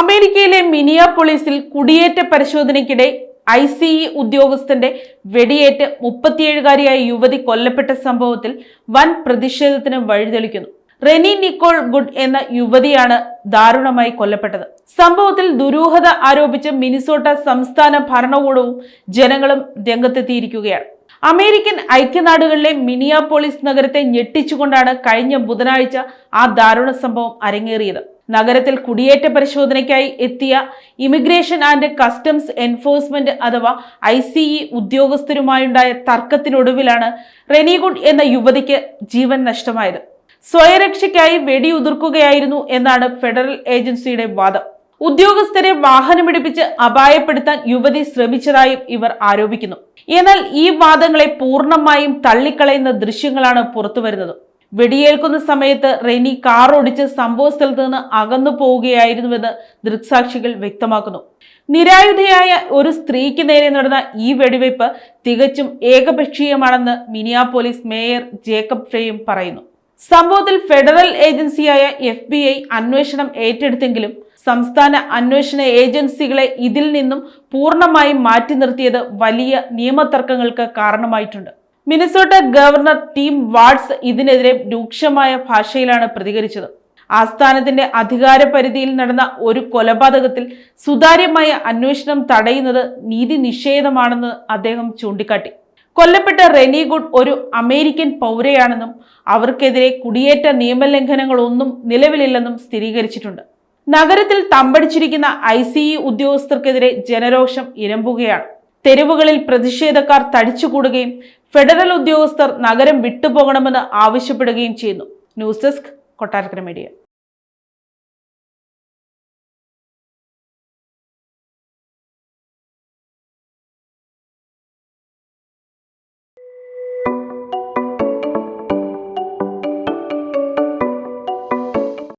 അമേരിക്കയിലെ മിനിയ പോളീസിൽ കുടിയേറ്റ പരിശോധനയ്ക്കിടെ I C E ഉദ്യോഗസ്ഥന്റെ വെടിയേറ്റ് മുപ്പത്തിയേഴുകാരിയായ യുവതി കൊല്ലപ്പെട്ട സംഭവത്തിൽ വൻ പ്രതിഷേധത്തിന് വഴിതെളിക്കുന്നു. റെനി നിക്കോൾ ഗുഡ് എന്ന യുവതിയാണ് ദാരുണമായി കൊല്ലപ്പെട്ടത്. സംഭവത്തിൽ ദുരൂഹത ആരോപിച്ച് മിനിസോട്ട സംസ്ഥാന ഭരണകൂടവും ജനങ്ങളും രംഗത്തെത്തിയിരിക്കുകയാണ്. അമേരിക്കൻ ഐക്യനാടുകളിലെ മിനിയാപോളിസ് നഗരത്തെ ഞെട്ടിച്ചുകൊണ്ടാണ് കഴിഞ്ഞ ബുധനാഴ്ച ആ ദാരുണ സംഭവം അരങ്ങേറിയത്. നഗരത്തിൽ കുടിയേറ്റ പരിശോധനയ്ക്കായി എത്തിയ ഇമിഗ്രേഷൻ ആൻഡ് കസ്റ്റംസ് എൻഫോഴ്സ്മെന്റ് അഥവാ ഐ സി ഇ ഉദ്യോഗസ്ഥരുമായുണ്ടായ തർക്കത്തിനൊടുവിലാണ് റെനിഗുഡ് എന്ന യുവതിക്ക് ജീവൻ നഷ്ടമായത്. സ്വയരക്ഷയ്ക്കായി വെടിയുതിർക്കുകയായിരുന്നു എന്നാണ് ഫെഡറൽ ഏജൻസിയുടെ വാദം. ഉദ്യോഗസ്ഥരെ വാഹനമിടിപ്പിച്ച് അപായപ്പെടുത്താൻ യുവതി ശ്രമിച്ചതായും ഇവർ ആരോപിക്കുന്നു. എന്നാൽ ഈ വാദങ്ങളെ പൂർണമായും തള്ളിക്കളയുന്ന ദൃശ്യങ്ങളാണ് പുറത്തുവരുന്നത്. വെടിയേൽക്കുന്ന സമയത്ത് റെനി കാർ ഓടിച്ച് സംഭവ സ്ഥലത്ത് നിന്ന് അകന്നു പോവുകയായിരുന്നുവെന്ന് ദൃക്സാക്ഷികൾ വ്യക്തമാക്കുന്നു. നിരായുധയായ ഒരു സ്ത്രീക്ക് നേരെ നടന്ന ഈ വെടിവയ്പ് തികച്ചും ഏകപക്ഷീയമാണെന്ന് മിനിയാപോലിസ് മേയർ ജേക്കബ് ഫ്രെയും പറയുന്നു. സംഭവത്തിൽ ഫെഡറൽ ഏജൻസിയായ എഫ് ബി ഐ അന്വേഷണം ഏറ്റെടുത്തെങ്കിലും സംസ്ഥാന അന്വേഷണ ഏജൻസികളെ ഇതിൽ നിന്നും പൂർണമായും മാറ്റി നിർത്തിയത് വലിയ നിയമതർക്കങ്ങൾക്ക് കാരണമായിട്ടുണ്ട്. മിനിസോട്ട ഗവർണർ ടീം വാട്സ് ഇതിനെതിരെ രൂക്ഷമായ ഭാഷയിലാണ് പ്രതികരിച്ചത്. ആസ്ഥാനത്തിന്റെ അധികാര പരിധിയിൽ നടന്ന ഒരു കൊലപാതകത്തിൽ സുതാര്യമായ അന്വേഷണം തടയുന്നത് നീതി നിഷേധമാണെന്ന് അദ്ദേഹം ചൂണ്ടിക്കാട്ടി. കൊല്ലപ്പെട്ട റെനി ഗുഡ് ഒരു അമേരിക്കൻ പൗരയാണെന്നും അവർക്കെതിരെ കുടിയേറ്റ നിയമലംഘനങ്ങളൊന്നും നിലവിലില്ലെന്നും സ്ഥിരീകരിച്ചിട്ടുണ്ട്. നഗരത്തിൽ തമ്പടിച്ചിരിക്കുന്ന ഐ സി ഇ ഉദ്യോഗസ്ഥർക്കെതിരെ ജനരോഷം ഇരമ്പുകയാണ്. തെരുവുകളിൽ പ്രതിഷേധക്കാർ തടിച്ചുകൂടുകയും ഫെഡറൽ ഉദ്യോഗസ്ഥർ നഗരം വിട്ടുപോകണമെന്ന് ആവശ്യപ്പെടുകയും ചെയ്യുന്നു. News desk Kottarakkara media.